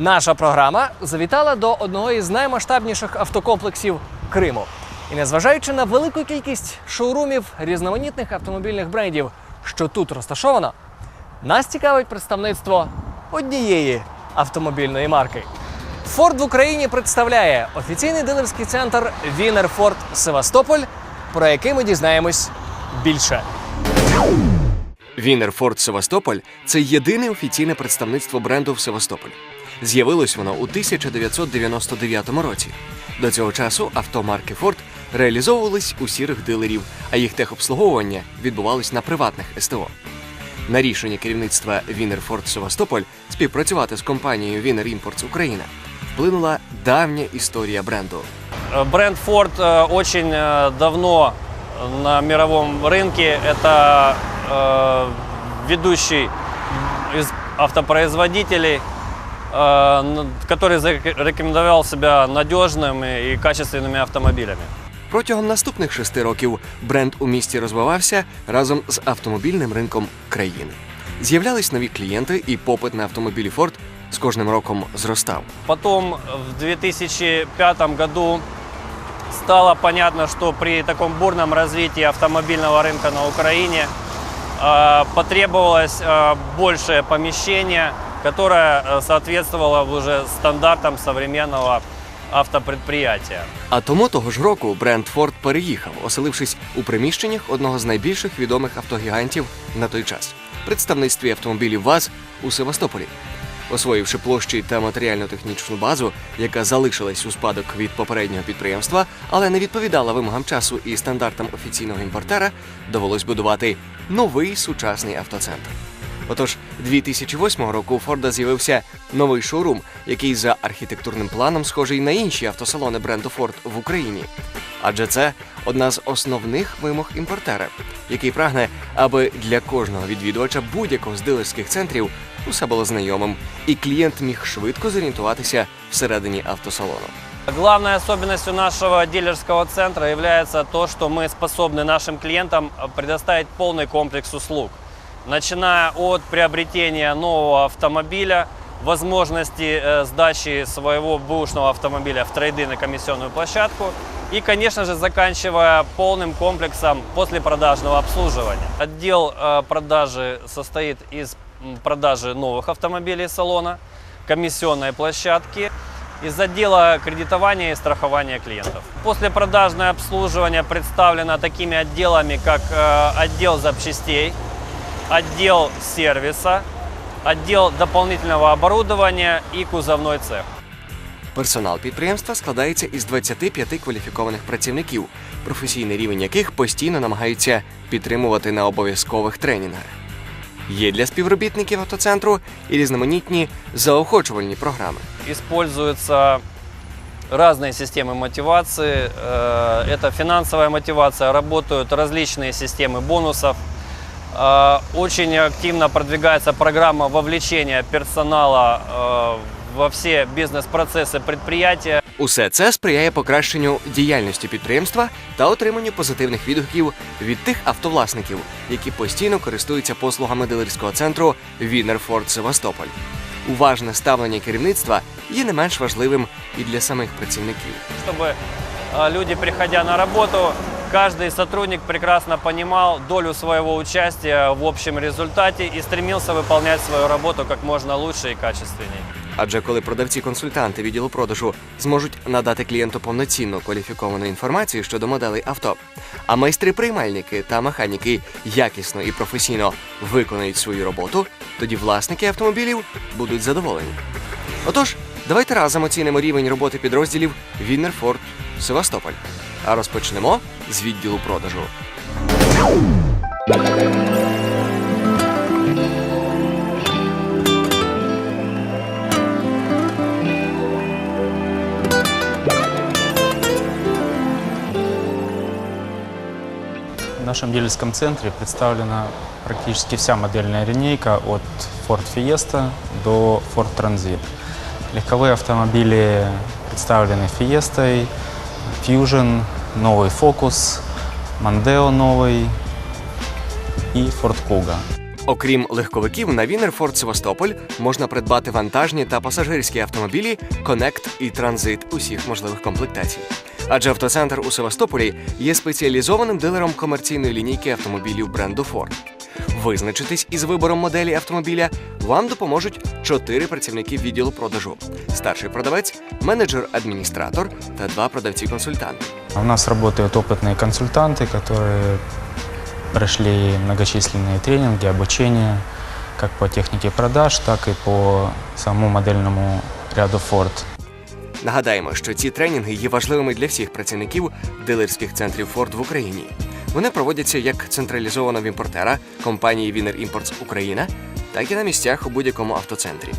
Наша програма завітала до одного із наймасштабніших автокомплексів Криму. І незважаючи на велику кількість шоурумів різноманітних автомобільних брендів, що тут розташовано, нас цікавить представництво однієї автомобільної марки. Форд в Україні представляє офіційний дилерський центр Вінер Форд Севастополь, про який ми дізнаємось більше. Вінер Форд Севастополь це єдине офіційне представництво бренду в Севастополі. З'явилось воно у 1999 році. До цього часу автомарки Форд реалізовувались у сірих дилерів, а їх техобслуговування відбувалось на приватних СТО. На рішення керівництва Вінер Форд Севастополь співпрацювати з компанією Вінер Імпортс Україна вплинула давня історія бренду. Э, Бренд Ford э, очень э, давно на мировом рынке. Это э, ведущий из автопроизводителей, э, н- который зарекомендовал себя надежными и качественными автомобилями. Протягом наступних шести років бренд у місті розвивався разом з автомобільним ринком країни. З'являлись нові клієнти, і попит на автомобілі Ford з кожним роком зростав. Потом в 2005 году стало понятно, что при таком бурном развитии автомобильного рынка на Украине э, потребовалось э, большее которое э, уже стандартам современного автопредприятия. А тому того ж року бренд Ford переїхав, оселившись у приміщеннях одного з найбільших відомих автогігантів на той час представництві автомобілів ВАЗ у Севастополі. Освоївши площі та матеріально-технічну базу, яка залишилась у спадок від попереднього підприємства, але не відповідала вимогам часу і стандартам офіційного імпортера, довелось будувати новий сучасний автоцентр. Отож, 2008 року у Форда з'явився новий шоурум, який за архітектурним планом схожий на інші автосалони бренду Форд в Україні. Адже це одна з основних вимог імпортера, який прагне, аби для кожного відвідувача будь-якого з дилерських центрів усе було знайомим, і клієнт міг швидко зорієнтуватися всередині автосалону. Главной особенностью нашего дилерского центра является то, что мы способны нашим клиентам э, предоставить полный комплекс услуг. Начиная от приобретения нового автомобиля, возможности э, сдачи своего бэушного автомобиля в трейды на комиссионную площадку и, конечно же, заканчивая полным комплексом послепродажного обслуживания. Отдел э, продажи состоит из продажи новых автомобилей салона, комиссионной площадки, из отдела кредитования и страхования клиентов. Послепродажное обслуживание представлено такими отделами, как э, отдел запчастей, отдел сервиса, отдел дополнительного оборудования и кузовной цех. Персонал підприємства складається із 25 кваліфікованих працівників, професійний рівень яких постійно намагаються підтримувати на обов'язкових тренінгах. Є для співробітників автоцентру і різноманітні заохочувальні програми. Используются разные системы мотивации. Э, Это финансовая мотивация, работают различные системы бонусов. Э, Очень активно продвигается программа вовлечения персонала э, во все бизнес-процессы предприятия. Усе це сприяє покращенню діяльності підприємства та отриманню позитивних відгуків від тих автовласників, які постійно користуються послугами дилерського центру Вінерфорд Севастополь. Уважне ставлення керівництва є не менш важливим і для самих працівників. чтобы э, люди, приходя на работу, каждый сотрудник прекрасно понимал долю своего участия в общем результате и стремился выполнять свою работу как можно лучше и качественнее. Адже коли продавці-консультанти відділу продажу зможуть надати клієнту повноцінну кваліфіковану інформацію щодо моделей авто, а майстри-приймальники та механіки якісно і професійно виконають свою роботу, тоді власники автомобілів будуть задоволені. Отож, давайте разом оцінимо рівень роботи підрозділів Віннер Форд Севастополь. А розпочнемо з відділу продажу. В нашем дилерском центре представлена практически вся модельная линейка от Ford Fiesta до Ford Transit. Легковые автомобили представлены Fiesta, Fusion, новый Focus, Mondeo новый и Ford Kuga. Окрім легковиків, на Вінер Форд Севастополь можна придбати вантажні та пасажирські автомобілі Connect і Транзит усіх можливих комплектацій. Адже автоцентр у Севастополі є спеціалізованим дилером комерційної лінійки автомобілів бренду Ford. Визначитись із вибором моделі автомобіля вам допоможуть чотири працівники відділу продажу: старший продавець, менеджер-адміністратор та два продавці-консультанти. У нас работают опытные консультанты, которые прошли многочисленные тренинги, обучение как по технике продаж, так и по самому модельному ряду Ford. Нагадаємо, що ці тренінги є важливими для всіх працівників дилерських центрів Ford в Україні. Вони проводяться як централізовано в імпортера компанії Wiener Imports Україна, так і на місцях у будь-якому автоцентрі.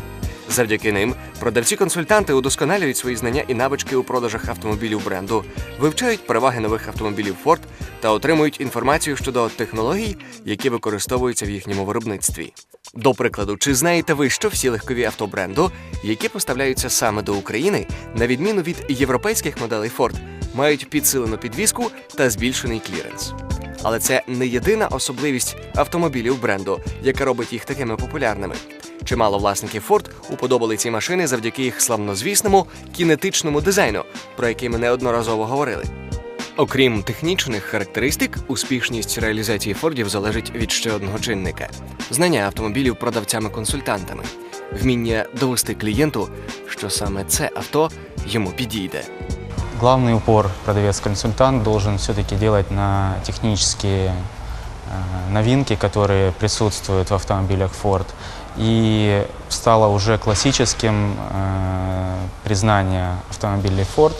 Завдяки ним продавці-консультанти удосконалюють свої знання і навички у продажах автомобілів бренду, вивчають переваги нових автомобілів Ford та отримують інформацію щодо технологій, які використовуються в їхньому виробництві. До прикладу, чи знаєте ви, що всі легкові авто бренду, які поставляються саме до України, на відміну від європейських моделей Ford, мають підсилену підвіску та збільшений кліренс. Але це не єдина особливість автомобілів бренду, яка робить їх такими популярними. Чимало власників Ford уподобали ці машини завдяки їх славнозвісному кінетичному дизайну, про який ми неодноразово говорили. Окрім технічних характеристик, успішність реалізації Фордів залежить від ще одного чинника: знання автомобілів продавцями-консультантами, вміння довести клієнту, що саме це авто йому підійде. Главный упор продавец-консультант должен все-таки делать на технические новинки, которые присутствуют в автомобилях Ford. И стало уже классическим э, признание автомобилей Ford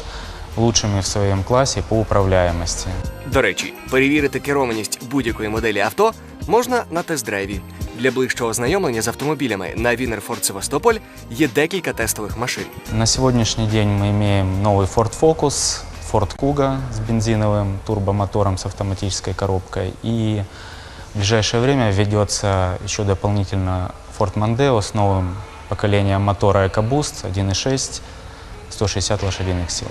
лучшими в своем классе по управляемости. До речі, перевірити керованість будь-якої моделі авто можна на тест-драйві. Для ближчого ознайомлення з автомобілями на Вінер Форд Севастополь є декілька тестових машин. На сегодняшний день мы имеем новый Ford Focus, Ford Kuga с бензиновым турбомотором с автоматической коробкой. И в ближайшее время введется еще дополнительно Ford Mondeo с новым поколением мотора EcoBoost 1.6, 160 лошадиных сил.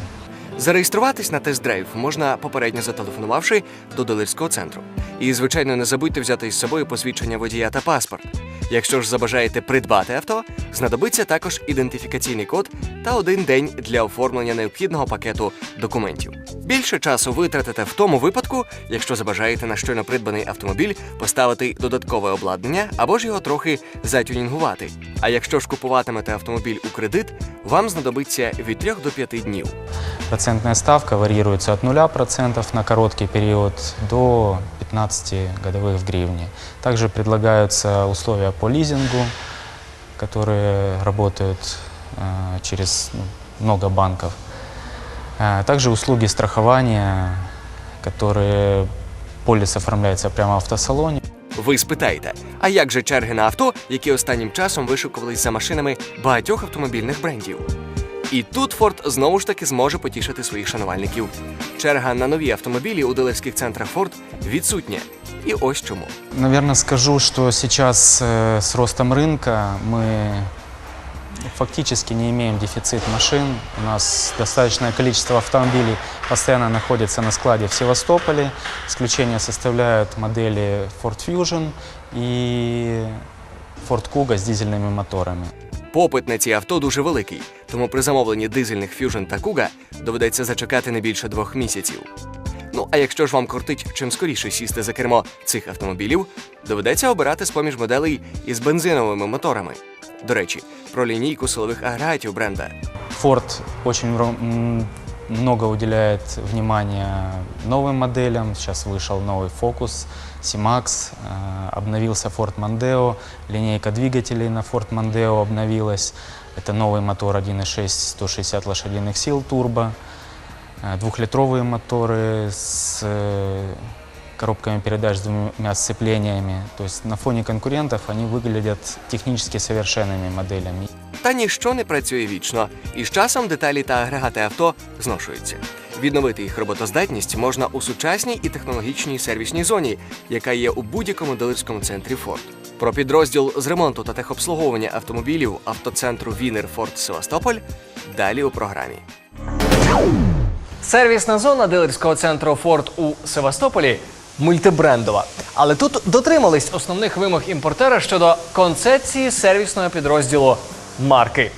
Зареєструватись на тест-драйв можна попередньо зателефонувавши до дилерського центру. І, звичайно, не забудьте взяти із собою посвідчення водія та паспорт. Якщо ж забажаєте придбати авто, знадобиться також ідентифікаційний код та один день для оформлення необхідного пакету документів. Більше часу витратите в тому випадку, якщо забажаєте на щойно придбаний автомобіль поставити додаткове обладнання або ж його трохи затюнінгувати. А якщо ж купуватимете автомобіль у кредит, вам знадобиться від 3 до 5 днів. Процентная ставка варьируется от 0% на короткий период до 15 годовых в гривне. Также предлагаются условия по лизингу, которые работают э, через ну, много банков. Э, Также услуги страхования, которые полис оформляется прямо в автосалоне. Ви спитаєте, а як же черги на авто, які останнім часом вишукувались за машинами багатьох автомобільних брендів? І тут Форд знову ж таки зможе потішити своїх шанувальників. Черга на нові автомобілі у дилерських центрах Форд відсутня. І ось чому. Наверное, скажу, что сейчас э, с ростом рынка мы фактически не имеем дефицит машин. У нас достаточное количество автомобилей постоянно находится на складе в Севастополе. Исключение составляют модели Ford Fusion и Ford Kuga с дизельными моторами. Попит на ці авто дуже великий, тому при замовленні дизельних Fusion та Kuga доведеться зачекати не більше двох місяців. Ну а якщо ж вам кортить чим скоріше сісти за кермо цих автомобілів, доведеться обирати з-поміж моделей із бензиновими моторами. До речі, про лінійку силових агрегатів бренда. Ford м, много уделяет внимания новым моделям. Сейчас вышел новый Focus, C-Max, э, обновился Ford Mondeo, линейка двигателей на Ford Mondeo обновилась. Это новый мотор 1.6, 160 лошадиных сил турбо, э, двухлитровые моторы с э, коробками передач с двумя сцеплениями. То есть на фоне конкурентов они выглядят технически совершенными моделями. Та ніщо не працює вічно, і з часом деталі та агрегати авто зношуються. Відновити їх роботоздатність можна у сучасній і технологічній сервісній зоні, яка є у будь-якому дилерському центрі Ford. Про підрозділ з ремонту та техобслуговування автомобілів автоцентру Вінер Форд Севастополь далі у програмі. Сервісна зона дилерського центру Форд у Севастополі мультибрендова. Але тут дотримались основних вимог імпортера щодо концепції сервісного підрозділу марки.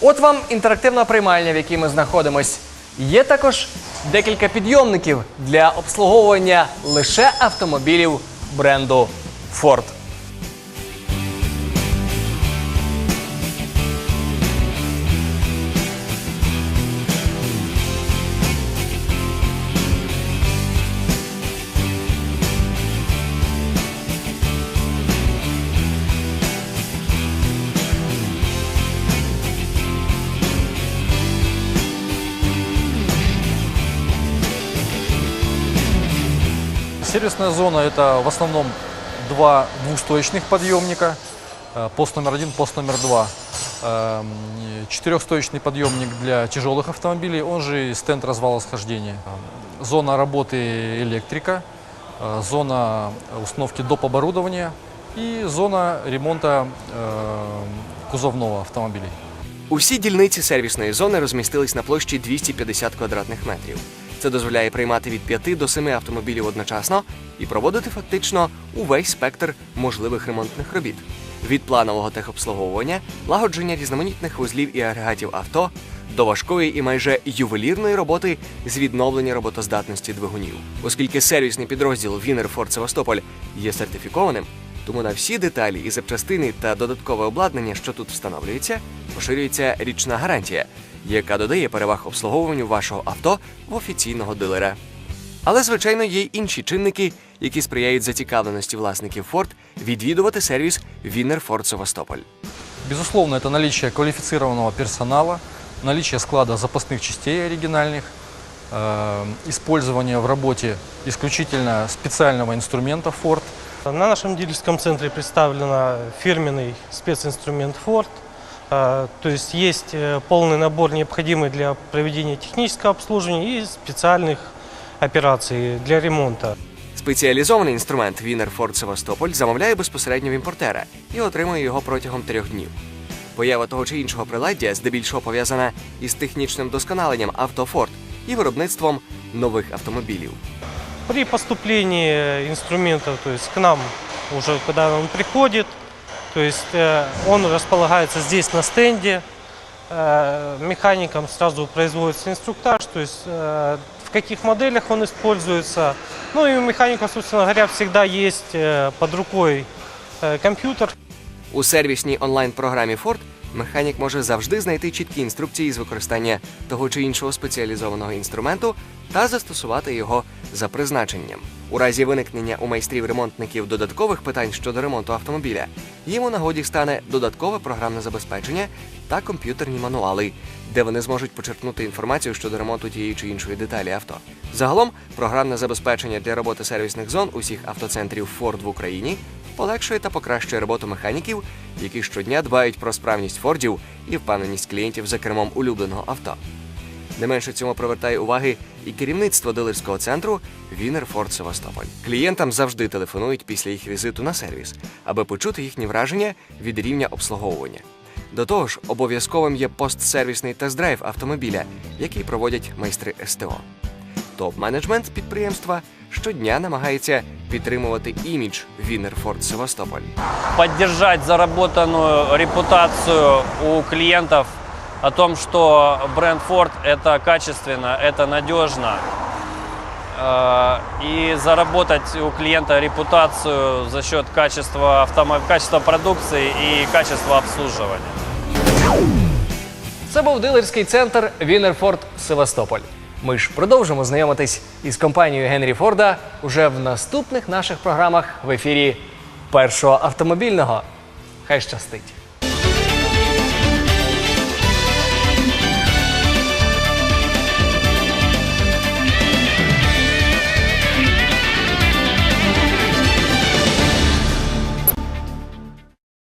От вам інтерактивна приймальня, в якій ми знаходимось. Є також декілька підйомників для обслуговування лише автомобілів бренду Ford. Сервисная зона – это в основном два двухстоечных подъемника, э, пост номер один, пост номер два. Эм, и Четырехстоечный подъемник для тяжелых автомобилей, он же и стенд развала схождения. Эм, Зона работы электрика, э, зона установки доп. оборудования и зона ремонта э, кузовного автомобилей. Усі дільниці сервісної зони розмістились на площі 250 квадратних метрів. Це дозволяє приймати від 5 до 7 автомобілів одночасно і проводити фактично увесь спектр можливих ремонтних робіт від планового техобслуговування, лагодження різноманітних вузлів і агрегатів авто до важкої і майже ювелірної роботи з відновлення роботоздатності двигунів. Оскільки сервісний підрозділ Форд Севастополь є сертифікованим, тому на всі деталі і запчастини та додаткове обладнання, що тут встановлюється, поширюється річна гарантія, яка додає переваг обслуговуванню вашого авто в офіційного дилера. Але, звичайно, є й інші чинники, які сприяють зацікавленості власників Ford відвідувати сервіс Вінер Форд Севастополь. Безусловно, это наличие квалифицированного персонала, наличие склада запасных частей оригинальных, э, использование в работе исключительно специального инструмента Ford. На нашем дилерском центре представлен фирменный специнструмент Ford. А, То есть есть э, полный набор необходимый для проведения технического обслуживания и специальных операций для ремонта. Спеціалізований інструмент Вінер Форд Севастополь замовляє безпосередньо в імпортера і отримує його протягом трьох днів. Поява того чи іншого приладдя здебільшого пов'язана із технічним досконаленням авто Ford і виробництвом нових автомобілів. При поступлении инструментов, то есть к нам уже когда он приходит, то есть э, он располагается здесь на стенде, э, механикам сразу производится инструктаж, то есть э, в каких моделях он используется. Ну и у механика, собственно говоря, всегда есть э, под рукой э, компьютер, У сервісній онлайн-програмі Ford механік може завжди знайти чіткі інструкції з використання того чи іншого спеціалізованого інструменту та застосувати його за призначенням. У разі виникнення у майстрів ремонтників додаткових питань щодо ремонту автомобіля, їм у нагоді стане додаткове програмне забезпечення та комп'ютерні мануали, де вони зможуть почерпнути інформацію щодо ремонту тієї чи іншої деталі авто. Загалом, програмне забезпечення для роботи сервісних зон усіх автоцентрів Ford в Україні полегшує та покращує роботу механіків, які щодня дбають про справність фордів і впевненість клієнтів за кермом улюбленого авто. Не менше цьому привертає уваги і керівництво дилерського центру Вінер Форд Севастополь. Клієнтам завжди телефонують після їх візиту на сервіс, аби почути їхні враження від рівня обслуговування. До того ж, обов'язковим є постсервісний тест-драйв автомобіля, який проводять майстри СТО Топ-менеджмент підприємства щодня намагається підтримувати імідж Вінер Форд Севастополь. поддержать заработанную репутацию у клиентов о том, что бренд Ford это качественно, это надежно. Э, И заработать у клиента репутацию за счет качества, автомо... качества продукции и качества обслуживания. Це був дилерський центр Вінер Форд Севастополь. Ми ж продовжимо знайомитись із компанією Генрі Форда уже в наступних наших програмах в ефірі першого автомобільного. Хай щастить!